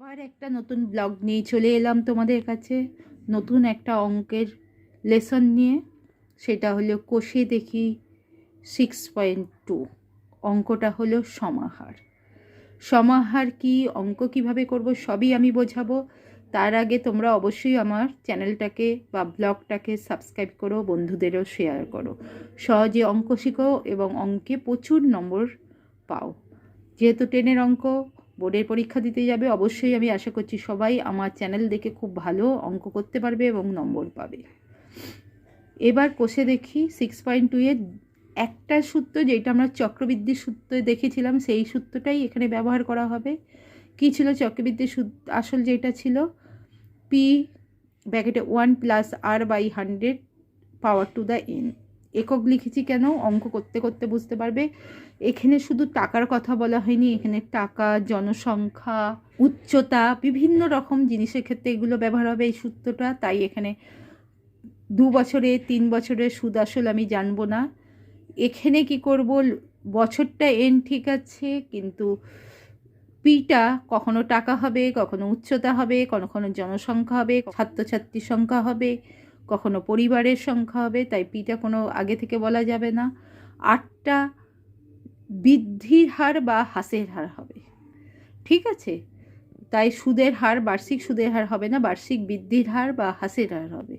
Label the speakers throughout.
Speaker 1: আবার একটা নতুন ব্লগ নিয়ে চলে এলাম তোমাদের কাছে। নতুন একটা অঙ্কের লেসন নিয়ে। সেটা হলো কোষে দেখি সিক্স পয়েন্ট টু অঙ্কটা হলো সমাহার। সমাহার কি, অঙ্ক কীভাবে করব সবই আমি বোঝাবো। তার আগে তোমরা অবশ্যই আমার চ্যানেলটাকে বা ব্লগটাকে সাবস্ক্রাইব করো, বন্ধুদেরও শেয়ার করো। সহজে অঙ্ক শিখো এবং অঙ্কে প্রচুর নম্বর পাও। যেহেতু টেনের অঙ্ক বোর্ডের পরীক্ষা দিতে যাবে। অবশ্যই আমি আশা করছি সবাই আমার চ্যানেল দেখে খুব ভালো অঙ্ক করতে পারবে এবং নম্বর পাবে। এবার কষে দেখি সিক্স পয়েন্ট টু এর একটা সূত্র যেটা আমরা চক্রবৃদ্ধি সূত্রে দেখেছিলাম, সেই সূত্রটাই এখানে ব্যবহার করা হবে। কী ছিল চক্রবৃদ্ধির সূত্র আসল যেটা ছিল? P ব্যাকেটে one plus r by hundred power to the n একক লিখেছি কেন? অঙ্ক করতে করতে বুঝতে পারবে। এখানে শুধু টাকার কথা বলা হয়নি, এখানে টাকা, জনসংখ্যা, উচ্চতা, বিভিন্ন রকম জিনিসের ক্ষেত্রে এগুলো ব্যবহার হবে এই সূত্রটা। তাই এখানে দু বছরে, তিন বছরের সুদ আসল আমি জানব না। এখানে কি করব? বছরটা এন ঠিক আছে, কিন্তু পিটা কখনো টাকা হবে, কখনো উচ্চতা হবে, কখনো জনসংখ্যা হবে, ছাত্রছাত্রীর সংখ্যা হবে, কখনো পরিবারের সংখ্যা হবে, তাই পিটা কোনো আগে থেকে বলা যাবে না। আটটা বৃদ্ধির হার বা হ্রাসের হার হবে। ঠিক আছে? তাই সুদের হার বার্ষিক সুদের হার হবে না, বার্ষিক বৃদ্ধির হার বা হাসের হার হবে।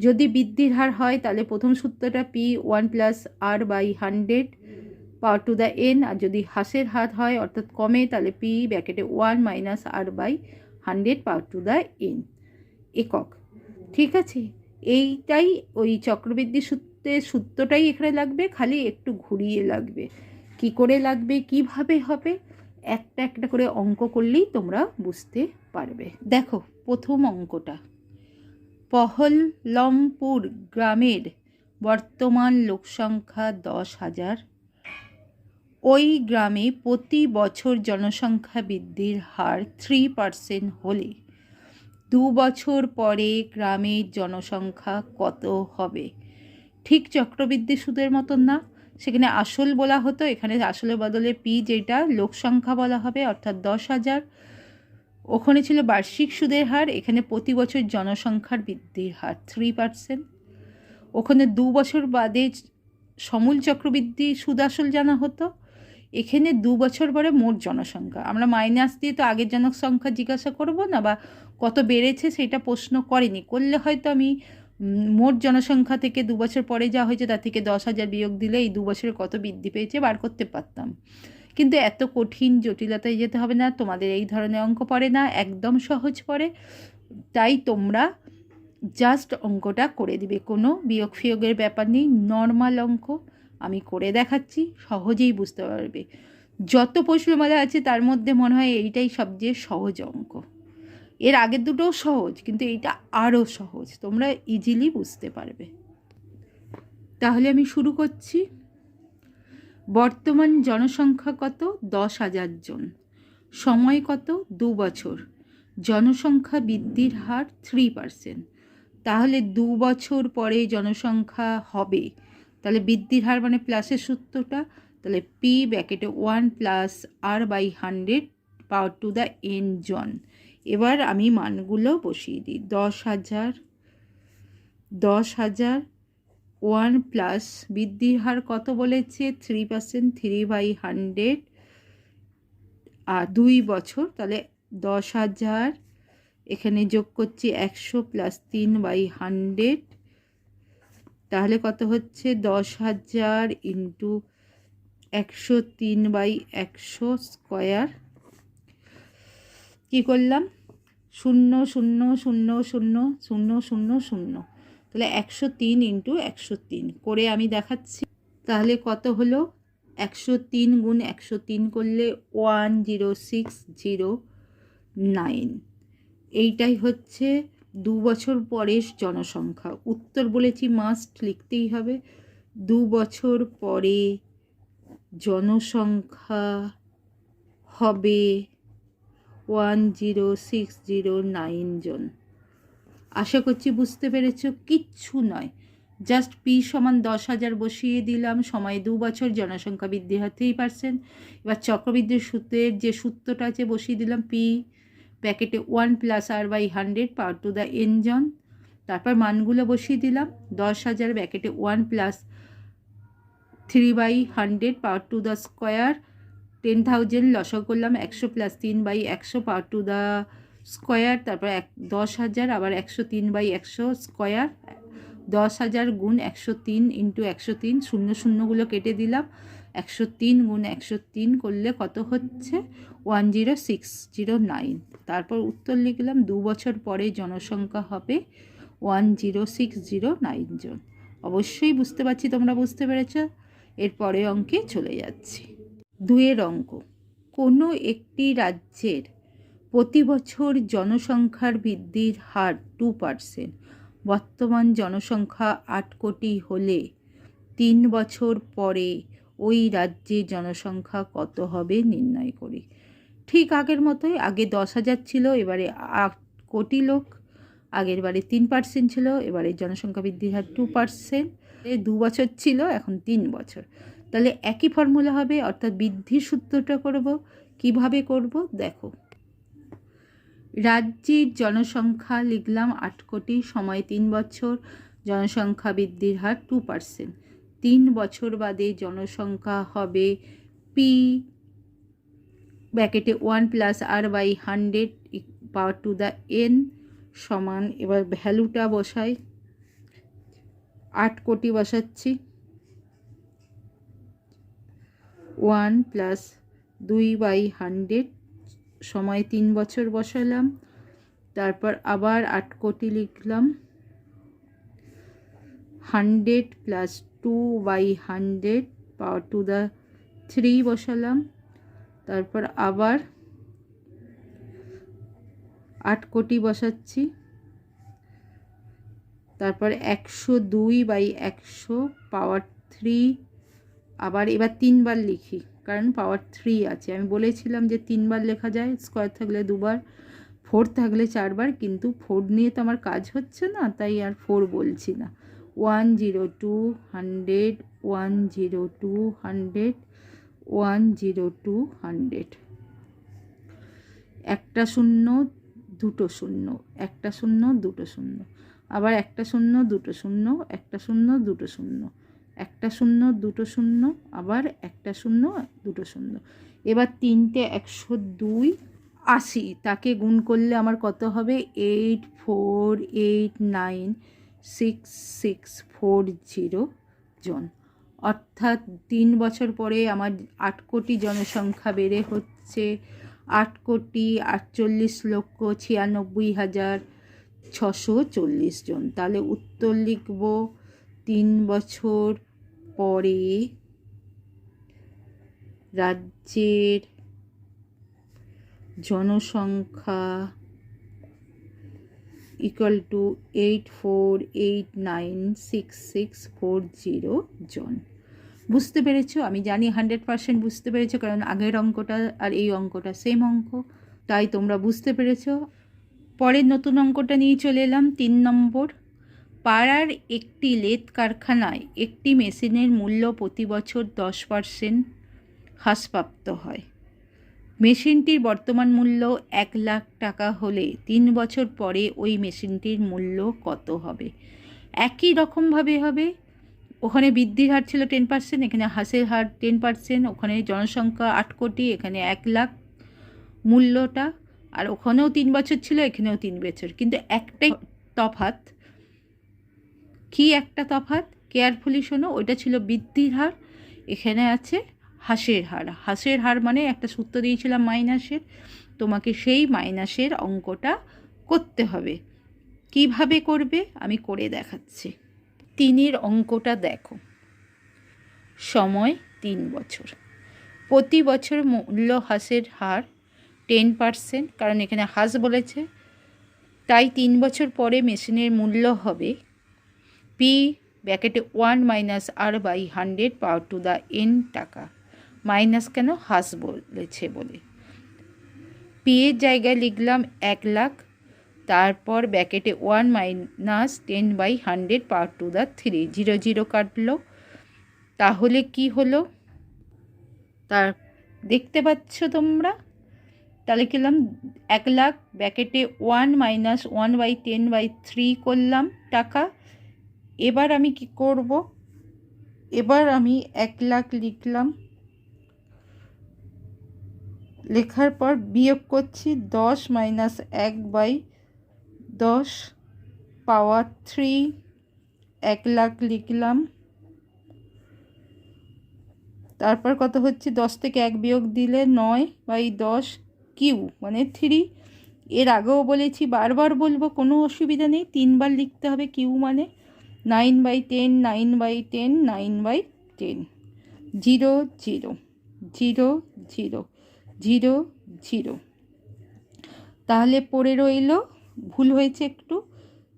Speaker 1: যদি বৃদ্ধির হার হয়, তাহলে প্রথম সূত্রটা P one plus r by hundred power to the n আর যদি হ্রাসের হার হয়, অর্থাৎ কমে, তাহলে P ব্যাকেটে one minus r by hundred power to the n একক। ঠিক আছে? এইটাই ওই চক্রবৃদ্ধি সূত্রের সূত্রটাই এখানে লাগবে, খালি একটু ঘুরিয়ে লাগবে। কি করে লাগবে, কীভাবে হবে, একটা একটা করে অঙ্ক করলেই তোমরা বুঝতে পারবে। দেখো, প্রথম অঙ্কটা। পহলমপুর গ্রামের বর্তমান লোকসংখ্যা দশ হাজার। ওই গ্রামে প্রতি বছর জনসংখ্যা বৃদ্ধির হার থ্রি পার্সেন্ট হলে দু বছর পরে গ্রামের জনসংখ্যা কত হবে? ঠিক চক্রবৃদ্ধি সুদের মতন না। সেখানে আসল বলা হতো, এখানে আসলের বদলে পি যেটা লোক সংখ্যা বলা হবে, অর্থাৎ দশ হাজার। ওখানে ছিল বার্ষিক সুদের হার, এখানে প্রতি বছর জনসংখ্যার বৃদ্ধির হার থ্রি পার্সেন্ট ওখানে দু বছর বাদে সমূল চক্রবৃদ্ধি সুদ আসল জানা হতো। এখানে দু বছর পরে মোট জনসংখ্যা। আমরা মাইনাস দিয়ে তো আগের জনসংখ্যা জিজ্ঞাসা করব না বা কত বেড়েছে সেটা প্রশ্ন করেনি। করলে হয়তো আমি মোট জনসংখ্যা থেকে দু বছর পরে যা হয়েছে, তার থেকে দশ হাজার বিয়োগ দিলে এই দু বছরে কত বৃদ্ধি পেয়েছে বার করতে পারতাম। কিন্তু এত কঠিন জটিলতায় যেতে হবে না, তোমাদের এই ধরনের অঙ্ক পড়ে না, একদম সহজ পড়ে। তাই তোমরা জাস্ট অঙ্কটা করে দিবে, কোনো বিয়োগ ফিয়োগের ব্যাপার নেই নর্মাল অঙ্ক আমি করে দেখাচ্ছি, সহজেই বুঝতে পারবে। যত প্রশ্নমালা আছে, তার মধ্যে মনে হয় এইটাই সবচেয়ে সহজ অঙ্ক। এর আগের দুটোও সহজ, কিন্তু এইটা আরও সহজ। তোমরা ইজিলি বুঝতে পারবে। তাহলে আমি শুরু করছি। বর্তমান জনসংখ্যা কত? দশ হাজার জন। সময় কত? দু বছর। জনসংখ্যা বৃদ্ধির হার থ্রি পার্সেন্ট তাহলে দু বছর পরে জনসংখ্যা হবে। তাহলে বৃদ্ধির হার মানে প্লাসের সূত্রটা। তাহলে P ব্যাকেটে one plus r by hundred power to the n জন। এবার আমি মানগুলো বসিয়ে দিই। দশ হাজার দশ হাজার, ওয়ান প্লাস বৃদ্ধির হার কত বলেছে? Three percent, three by hundred. আর দুই বছর, তাহলে দশ হাজার, এখানে যোগ করছি একশো প্লাস তিন বাই হান্ড্রেড। তাহলে কত হচ্ছে? দশ হাজার ইন্টু একশো তিন বাই একশো স্কোয়ার। কী করলাম? শূন্য শূন্য শূন্য শূন্য শূন্য শূন্য শূন্য। তাহলে একশো তিন ইন্টু একশো তিন। করে আমি দেখাচ্ছি। তাহলে কত হলো? একশো তিন গুণ একশো তিন করলে one zero six zero nine. এইটাই হচ্ছে দু বছর পরের জনসংখ্যা। উত্তর বলেছি মাস্ট লিখতেই হবে। দু বছর পরে জনসংখ্যা হবে one zero six zero nine জন। আশা করছি বুঝতে পেরেছ, কিচ্ছু নয়। জাস্ট পি সমান দশ হাজার বসিয়ে দিলাম, সময় দু বছর, জনসংখ্যা বৃদ্ধি হতেই পারছেন। এবার চক্রবৃদ্ধির সূত্রের যে সূত্রটা আছে, বসিয়ে দিলাম পি প্যাকেটে one plus r by hundred power to the n জন। তারপর মানগুলো বসিয়ে দিলাম, দশ হাজার ব্যাকেটে one plus three by hundred power to the square ten thousand লসক করলাম একশো প্লাস তিন বাই একশো পাওয়ার টু দ্য স্কোয়ার তারপর এক, দশ হাজার, আবার একশো তিন বাই একশো স্কোয়ার দশ হাজার গুণ একশো তিন ইন্টু একশো তিন, শূন্য শূন্যগুলো কেটে দিলাম, একশো তিন গুণ একশো তিন করলে কত হচ্ছে? One zero six zero nine. তারপর উত্তর লিখলাম, দু বছর পরে জনসংখ্যা হবে one zero six zero nine জন। অবশ্যই বুঝতে পারছি, তোমরা বুঝতে পেরেছ? এরপরে অঙ্কে চলে যাচ্ছি। দুয়ের অঙ্ক। কোনো একটি রাজ্যের প্রতি বছর জনসংখ্যার বৃদ্ধির হার টু পার্সেন্ট বর্তমান জনসংখ্যা আট কোটি হলে তিন বছর পরে ওই রাজ্যে জনসংখ্যা কত হবে নির্ণয় করি। ঠিক আগের মতোই আগে দশ হাজার ছিল, এবারে আট কোটি লোক। আগের বারে তিন পার্সেন্ট ছিল, এবারে জনসংখ্যা বৃদ্ধির হার টু পার্সেন্ট দু বছর ছিল, এখন তিন বছর। তাহলে একই ফর্মুলা হবে, অর্থাৎ বৃদ্ধির সূত্রটা করব, কীভাবে করব? দেখো। রাজ্যের জনসংখ্যা লিখলাম আট কোটি, সময় তিন বছর, জনসংখ্যা বৃদ্ধির হার টু পার্সেন্ট তিন বছর বাদে জনসংখ্যা হবে P ব্যাকেটে one plus r by hundred power to the n সমান, এবার ভ্যালুটা বসাই। আট কোটি বসাচ্ছি। ওয়ান প্লাস দুই বাই হান্ড্রেড সময় তিন বছর বসালাম। তারপর আবার আট কোটি লিখলাম। Hundred plus two by hundred power to the three বসালাম। তারপর আবার আট কোটি বসাচ্ছি। তারপর একশো দুই বাই একশো পাওয়ার থ্রি আবার এবার তিনবার লিখি, কারণ পাওয়ার থ্রি আছে। আমি বলেছিলাম যে তিনবার লেখা যায় স্কোয়ার থাকলে দুবার ফোর থাকলে চারবার, কিন্তু ফোর নিয়ে তো আমার কাজ হচ্ছে না, তাই আর ফোর বলছি না। One zero two hundred one zero two hundred one zero two hundred একটা শূন্য, দুটো শূন্য, একটা শূন্য, দুটো শূন্য। আবার একটা শূন্য, দুটো শূন্য, একটা শূন্য, দুটো শূন্য। একটা শূন্য, দুটো শূন্য, আবার একটা শূন্য, দুটো শূন্য। এবার তিনটে একশো দুই আশি, তাকে গুণ করলে আমার কত হবে? Eight four eight nine six six four zero জন। অর্থাৎ তিন বছর পরে আমার আট কোটি জনসংখ্যা বেড়ে হচ্ছে। আট কোটি আটচল্লিশ লক্ষ ছিয়ানব্বই হাজার ছশো চল্লিশ জন। তাহলে উত্তর লিখব, তিন বছর পরে রাজ্যের জনসংখ্যা equal to eight four eight nine six six four zero জন। বুঝতে পেরেছ? আমি জানি হান্ড্রেড পার্সেন্ট বুঝতে পেরেছ, কারণ আগের অঙ্কটা আর এই অঙ্কটা সেম অঙ্ক, তাই তোমরা বুঝতে পেরেছ। পরের নতুন অঙ্কটা নিয়ে চলে এলাম, তিন নম্বর। পাড়ার একটি লেদ কারখানায় একটি মেশিনের মূল্য প্রতি বছর দশ পার্সেন্ট হ্রাসপ্রাপ্ত হয়। মেশিনটির বর্তমান মূল্য এক লাখ টাকা হলে তিন বছর পরে ওই মেশিনটির মূল্য কত হবে? একই রকমভাবে হবে। ওখানে বৃদ্ধির হার ছিল টেন পার্সেন্ট, এখানে হাসের হার টেন পার্সেন্ট, ওখানে জনসংখ্যা আট কোটি, এখানে এক লাখ মূল্যটা। আর ওখানেও তিন বছর ছিল, এখানেও তিন বছর। কিন্তু একটাই তফাত কি একটা তফাত কেয়ারফুলি শোনো, ওইটা ছিল বৃদ্ধির হার, এখানে আছে হাসের হার। হাসের হার মানে একটা সূত্র দিয়েছিলাম মাইনাসের, তোমাকে সেই মাইনাসের অঙ্কটা করতে হবে। কীভাবে করবে? আমি করে দেখাচ্ছি। তিনের অঙ্কটা দেখো। সময় তিন বছর। প্রতি বছর মূল্য হ্রাসের হার টেন পারসেন্ট কারণ এখানে হ্রাস বলেছে, তাই তিন বছর পরে মেশিনের মূল্য হবে P ব্যাকেটে one minus r by hundred power to the n টাকা। মাইনাস কেন? হ্রাস বলেছে বলে। পি এর জায়গায় লিখলাম এক লাখ, তারপর ব্যাকেটে one minus ten by hundred power to the three zero zero কাটলো। তাহলে কি হলো? তার, দেখতে পাচ্ছ তোমরা? তাহলে কিলাম এক lakh ব্যাকেটে one minus one by ten by three করলাম টাকা। এবার আমি কি করব? এবার আমি এক লাখ লিখলাম। লেখার পর বিয়োগ করছি দশ মাইনাস এক বাই দশ পাওয়ার থ্রি। এক লাখ লিখলাম। তারপর কত হচ্ছে? দশ থেকে এক বিয়োগ দিলে নয় বাই দশ কিউ মানে থ্রি। এর আগেও বলেছি, বারবার বলব, কোনো অসুবিধা নেই। তিনবার লিখতে হবে কিউ মানে। Nine by ten, nine by ten, nine by ten. Zero zero zero zero zero zero. তাহলে পড়ে রইল ভুল হয়েছে একটু।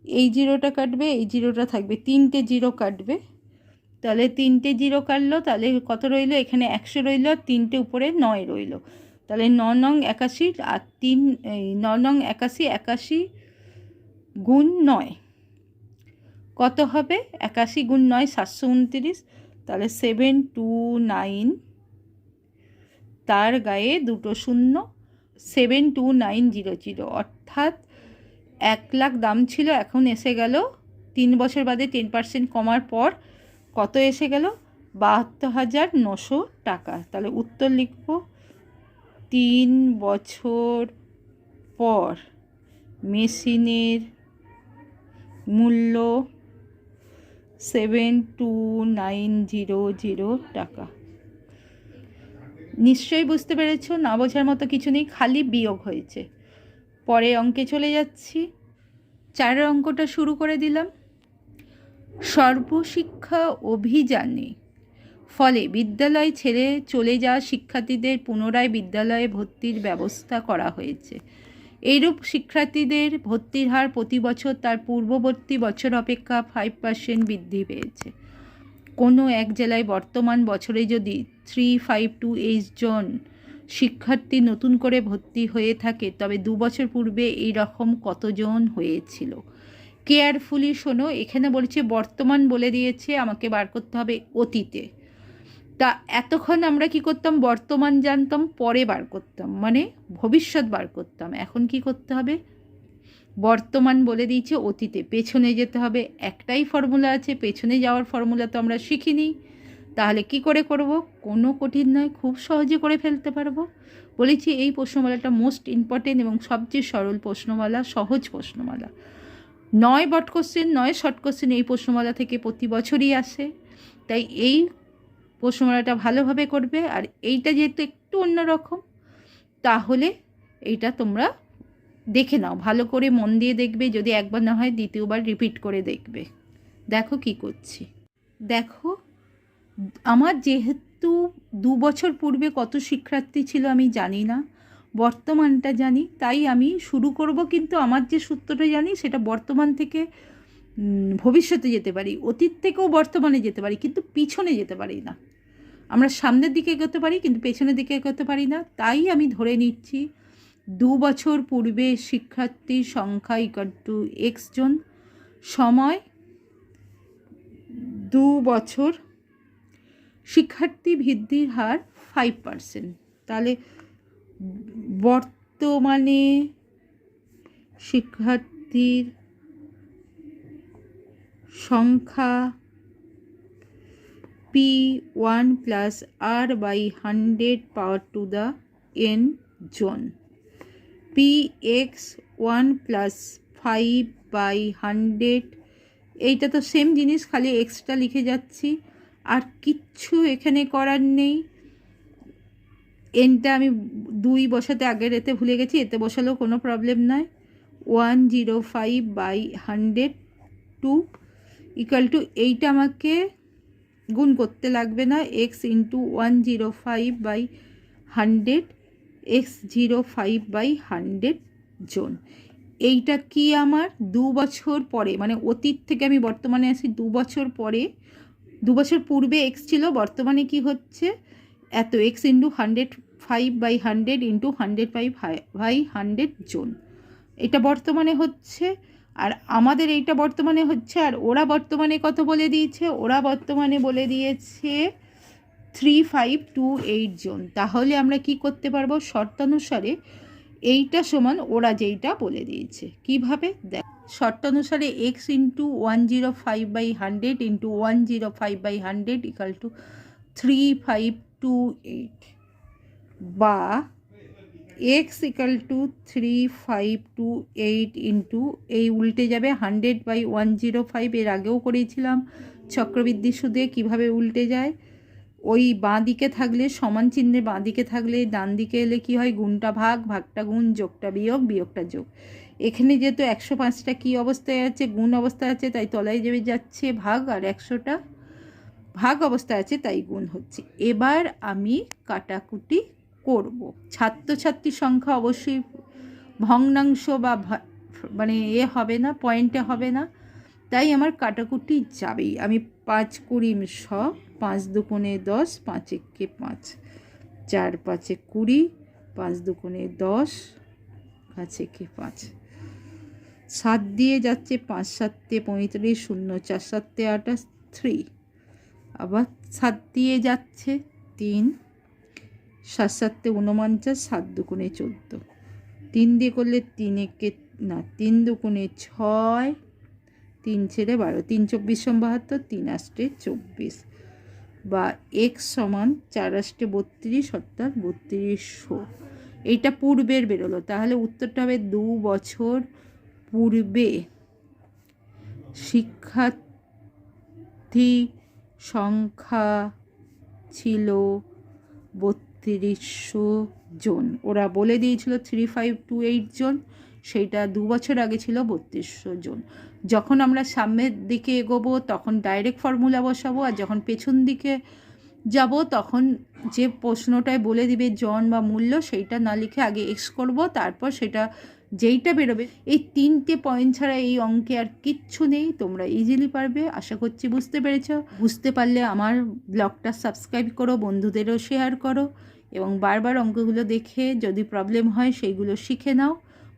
Speaker 1: এই জিরোটা কাটবে, এই জিরোটা থাকবে। তিনটে জিরো কাটবে। তাহলে তিনটে জিরো কাটলো, তাহলে কত রইল? এখানে একশো রইল তিনটে উপরে নয় রইল। তাহলে ন নং একাশি, আর তিন ন নং একাশি একাশি গুণ নয়। কত হবে? একাশি গুণ নয়, সাতশো উনত্রিশ। তাহলে সেভেন টু নাইন তার গায়ে দুটো শূন্য seven two nine zero zero অর্থাৎ এক লাখ দাম ছিল, এখন এসে গেল। তিন বছর বাদে টেন পার্সেন্ট কমার পর কত এসে গেল? বাহাত্তর হাজার নশো টাকা। তাহলে উত্তর লিখব। তিন বছর পর মেশিনের মূল্য seven two nine zero zero টাকা। নিশ্চয়ই বুঝতে পেরেছ, না বোঝার মতো কিছু নেই, খালি বিয়োগ হয়েছে। পরে অঙ্কে চলে যাচ্ছি। চারের অঙ্কটা শুরু করে দিলাম। সর্বশিক্ষা অভিযানে ফলে বিদ্যালয় ছেড়ে চলে যাওয়া শিক্ষার্থীদের পুনরায় বিদ্যালয়ে ভর্তির ব্যবস্থা করা হয়েছে। এইরূপ শিক্ষার্থীদের ভর্তির হার প্রতি বছর তার পূর্ববর্তী বছর অপেক্ষা ফাইভ পার্সেন্ট বৃদ্ধি পেয়েছে। কোনো এক জেলায় বর্তমান বছরে যদি থ্রি ফাইভ টু এইট জন শিক্ষার্থী নতুন করে ভর্তি হয়ে থাকে, তবে দু বছর পূর্বে এই রকম কতজন হয়েছিল? কেয়ারফুলি শোনো, এখানে বলছে, বর্তমান বলে দিয়েছে, আমাকে বার করতে হবে অতীতে। তা এতক্ষণ আমরা কি করতাম? বর্তমান জানতাম, পরে বার করতাম। মানে ভবিষ্যৎ বার করতাম। এখন কি করতে হবে? বর্তমান বলে দিয়েছে অতীতে। পেছনে যেতে হবে। একটাই ফর্মুলা আছে। পেছনে যাওয়ার ফর্মুলা তো আমরা শিখিনি। তাহলে কি করে করব? কোনো কঠিন নয়। খুব সহজে করে ফেলতে পারব। বলেছি এই প্রশ্নমালাটা মোস্ট ইম্পর্টেন্ট এবং সবচেয়ে সরল প্রশ্নমালা, সহজ প্রশ্নমালা। নয় বট কোশ্চেন নয় শর্ট কোশ্চেন এই প্রশ্নমালা থেকে প্রতি বছরই আসে। তাই এই প্রশ্নমালাটা ভালোভাবে করবে। আর এইটা যেহেতু একটু অন্যরকম তাহলে এইটা তোমরা দেখে নাও। ভালো করে মন দিয়ে দেখবে, যদি একবার না হয় দ্বিতীয়বার রিপিট করে দেখবে। দেখো কি করছি। দেখো, আমার যেহেতু দু বছর পূর্বে কত শিক্ষার্থী ছিল আমি জানি না, বর্তমানটা জানি, তাই আমি শুরু করব কিন্তু আমার যে সূত্রটা জানি সেটা বর্তমান থেকে ভবিষ্যতে যেতে পারি, অতীত থেকেও বর্তমানে যেতে পারি, কিন্তু পিছনে যেতে পারি না। আমরা সামনের দিকে এগোতে পারি, কিন্তু পেছনের দিকে এগোতে পারি না। তাই আমি ধরে নিচ্ছি, দু বছর পূর্বে শিক্ষার্থীর সংখ্যা ইকার টু এক্স জন। সময়, দু বছর। শিক্ষার্থী বৃদ্ধির হার ফাইভ পার্সেন্ট তাহলে বর্তমানে শিক্ষার্থীর সংখ্যা P one plus r by hundred power to the n John P x one plus five by hundred এইটা তো সেম জিনিস, খালি এক্সট্রা লিখে যাচ্ছি। আর কিচ্ছু এখানে করার নেই। এনটা আমি দুই বসাতে আগের এতে ভুলে গেছি, এতে বসালেও কোনো প্রবলেম নয় one zero five by hundred to equal to এইটা আমাকে গুণ করতে লাগবে না x into one zero five by hundred x zero five by hundred জন। এইটা কি আমার? দু বছর পরে মানে অতীত থেকে আমি বর্তমানে আসি দু বছর পরে। দু বছর পূর্বে এক্স ছিল, বর্তমানে কি হচ্ছে? এত x into hundred five by hundred into hundred five by hundred জন। এটা বর্তমানে হচ্ছে আর আমাদের এইটা বর্তমানে হচ্ছে, আর ওরা বর্তমানে কত বলে দিয়েছে? ওরা বর্তমানে বলে দিয়েছে থ্রি ফাইভ টু এইট জোন। তাহলে আমরা কি করতে পারব? শর্তানুসারে এইটা সমান ওরা যেইটা বলে দিয়েছে। কীভাবে? দেখ, শর্তানুসারে x into one zero five by hundred into one zero five by hundred equal to three five two eight বা x equal to three five two eight into এই উল্টে যাবে hundred by one zero five এর আগেও করেছিলাম। চক্রবৃদ্ধি সুদে কীভাবে উল্টে যায়? ওই বাঁ দিকে থাকলে সমান চিহ্নের বাঁ দিকে থাকলে ডান দিকে এলে কি হয়? গুণটা ভাগ, ভাগটা গুণ, যোগটা বিয়োগ, বিয়োগটা যোগ। এখানে যেহেতু একশো পাঁচটা কী অবস্থায় আছে? গুণ অবস্থায় আছে, তাই তলায় যাবে যাচ্ছে ভাগ আর একশোটা ভাগ অবস্থায় আছে, তাই গুণ হচ্ছে। এবার আমি কাটাকুটি করব। ছাত্রছাত্রীর সংখ্যা অবশ্যই ভগ্নাংশ বা মানে এ হবে না পয়েন্টে হবে না। তাই আমার কাটাকুটি যাবেই। আমি পাঁচ কুড়ি শ পাঁচ দুকোণে দশ, পাঁচ একে পাঁচ, চার পাঁচে কুড়ি, পাঁচ দুকোণে দশ, পাঁচ একে পাঁচ। সাত দিয়ে যাচ্ছে পাঁচ সাতে পঁয়ত্রিশ, শূন্য চার সাতে আঠাশ থ্রি আবার সাত দিয়ে যাচ্ছে তিন সাত সাতে উনপঞ্চাশ, সাত দুগুণে চোদ্দ। তিন দিয়ে করলে তিন একে, না, তিন দুগুণে ছয়, তিন ছেড়ে বারো। তিন চব্বিশ সম বাহাত্তর, তিন আষ্টে চব্বিশ। বা এক্স সমান চার আষ্টে বত্রিশ, অর্থাৎ বত্রিশশো। এইটা পূর্বের বেরোলো। তাহলে উত্তরটা হবে দু বছর পূর্বে। শিক্ষার্থী সংখ্যা ছিল বত্রিশশো জন। ওরা বলে দিয়েছিল থ্রি ফাইভ টু এইট জন, সেইটা দু বছর আগে ছিল বত্রিশশো জন। যখন আমরা সামনের দিকে এগোবো, তখন ডাইরেক্ট ফর্মুলা বসাবো, আর যখন পেছন দিকে যাব, তখন যে প্রশ্নটায় বলে দিবে জন বা মূল্য, সেইটা না লিখে আগে এক্স করব, তারপর সেটা যেইটা বেরোবে, এই তিনটে পয়েন্ট ছাড়া এই অঙ্কে আর কিচ্ছু নেই। তোমরা ইজিলি পারবে, আশা করছি বুঝতে পেরেছ। বুঝতে পারলে আমার ব্লগটা সাবস্ক্রাইব করো, বন্ধুদেরও শেয়ার করো এবং বারবার অঙ্কগুলো দেখে যদি প্রবলেম হয় সেইগুলো শিখে নাও।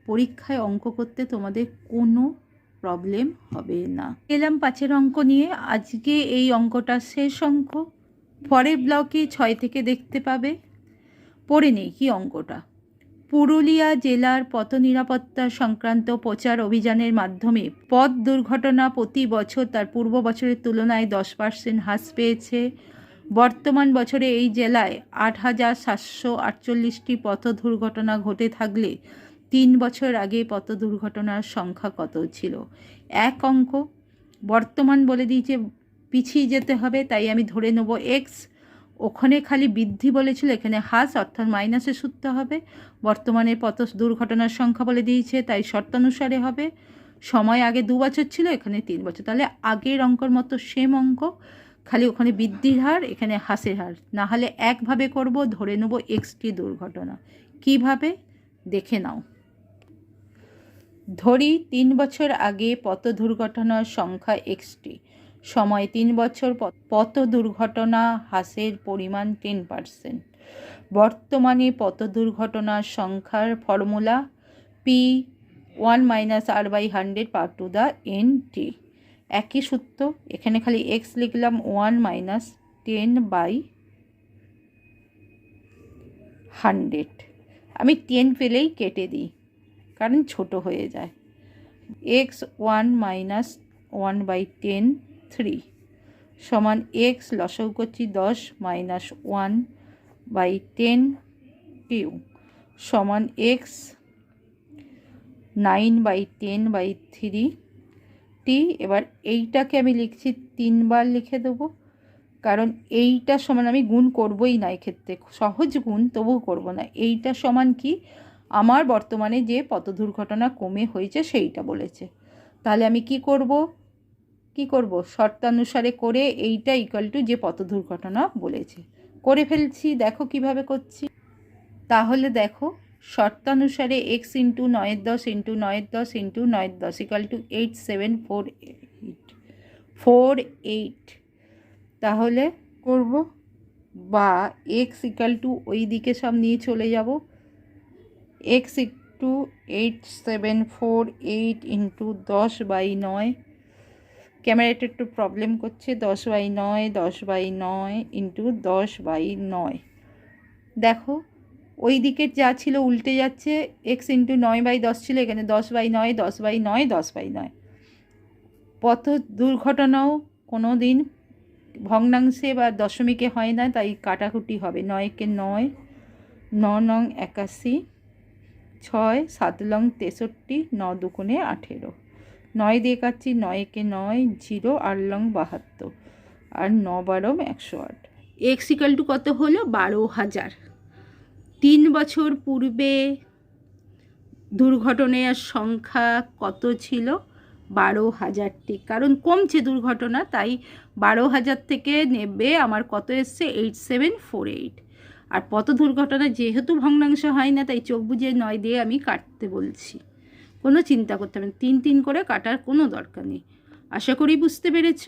Speaker 1: পরীক্ষায় অঙ্ক করতে তোমাদের কোনো প্রবলেম হবে না। এলাম পাঁচের অঙ্ক নিয়ে। আজকে এই অঙ্কটা শেষ অঙ্ক। পরের ব্লকে ছয় থেকে দেখতে পাবে। পড়ে নেই কি অঙ্কটা? পুরুলিয়া জেলার পথ নিরাপত্তা সংক্রান্ত প্রচার অভিযানের মাধ্যমে পথ দুর্ঘটনা প্রতি বছর তার পূর্ব বছরের তুলনায় দশ পার্সেন্ট হ্রাস পেয়েছে। বর্তমান বছরে এই জেলায় আট হাজার সাতশো আটচল্লিশটি পথ দুর্ঘটনা ঘটে থাকলে তিন বছর আগে পথ দুর্ঘটনার সংখ্যা কত ছিল? এক অঙ্ক। বর্তমান বলে দিয়েছে, পিছিয়ে যেতে হবে, তাই আমি ধরে নেব এক্স। ওখানে খালি বৃদ্ধি বলেছিল, এখানে হ্রাস অর্থাৎ মাইনাসে সূত্র হবে। বর্তমানে পথ দুর্ঘটনার সংখ্যা বলে দিয়েছে, তাই শর্তানুসারে হবে। সময় আগে দু বছর ছিল, এখানে তিন বছর। তাহলে আগের অঙ্কর মতো সেম অঙ্ক, খালি ওখানে বৃদ্ধির হার, এখানে হ্রাসের হার। না হলে একভাবে করব, ধরে নেব এক্সটি দুর্ঘটনা। কীভাবে? দেখে নাও। ধরি তিন বছর আগে পথ দুর্ঘটনার সংখ্যা এক্সটি। সময় তিন বছর পথ দুর্ঘটনা হ্রাসের পরিমাণ টেন পার্সেন্ট। বর্তমানে পথ দুর্ঘটনার সংখ্যার formula P one minus r by hundred power to the n টি। একই সূত্র, এখানে খালি এক্স লিখলাম one minus ten by hundred. আমি টেন পেলেই কেটে দিই, কারণ ছোট হয়ে যায়। X one minus one by ten three সমান এক্স লসও করছি দশ minus one by ten cube সমান x nine by ten by three টি এবার এইটাকে আমি লিখছি তিনবার লিখে দেবো। কারণ এইটা সমান আমি গুণ করবই না এক্ষেত্রে, সহজ গুণ তবুও করব না। এইটা সমান কি? আমার বর্তমানে যে পথ দুর্ঘটনা কমে হয়েছে সেইটা বলেছে। তাহলে আমি কি করব? কি করব? শর্তানুসারে করে এইটা ইকুয়াল টু যে পথ দুর্ঘটনা বলেছে। করে ফেলছি, দেখো কীভাবে করছি। তাহলে দেখো, শর্তানুসারে এক্স ইন্টু নয়ের দশ ইন্টু নয়ের দশ ইন্টু নয়ের দশ equal to eight seven four eight four eight তাহলে করব, বা এক্স ইকাল টু ওই দিকে সব নিয়ে চলে যাব। X into eight seven four eight into দশ বাই নয় ক্যামেরাটা একটু প্রবলেম করছে। দশ বাই নয়, দশ বাই নয় ইন্টু দশ বাই নয়। দেখো, ওই দিকের যা ছিল উল্টে যাচ্ছে এক্স ইন্টু নয় বাই দশ ছিল, এখানে দশ বাই নয়, দশ বাই নয়, দশ বাই নয়। পথ দুর্ঘটনাও কোনো দিন ভগ্নাংশে বা দশমিকে হয় না, তাই কাটাকুটি হবে। নয়কে নয়, ন নং একাশি, ছয়, সাত লং তেষট্টি, ন দুগুণে আঠেরো। নয় দিয়ে কাটছি নয়কে নয়, জিরো আর লং বাহাত্তর। আর ন বারো, একশো আট। এক্স ইকাল টু কত হলো? বারো হাজার। তিন বছর পূর্বে দুর্ঘটনার সংখ্যা কত ছিল? বারো হাজারটি। কারণ কমছে দুর্ঘটনা, তাই বারো হাজার থেকে নেবে আমার কত এসছে? এইট সেভেন ফোর এইট আর পথ দুর্ঘটনা যেহেতু ভগ্নাংশ হয় না, তাই চোখ বুঝে নয় দিয়ে আমি কাটতে বলছি। কোনো চিন্তা করতে হবে না। তিন তিন করে কাটার কোনো দরকার নেই। আশা করি বুঝতে পেরেছ।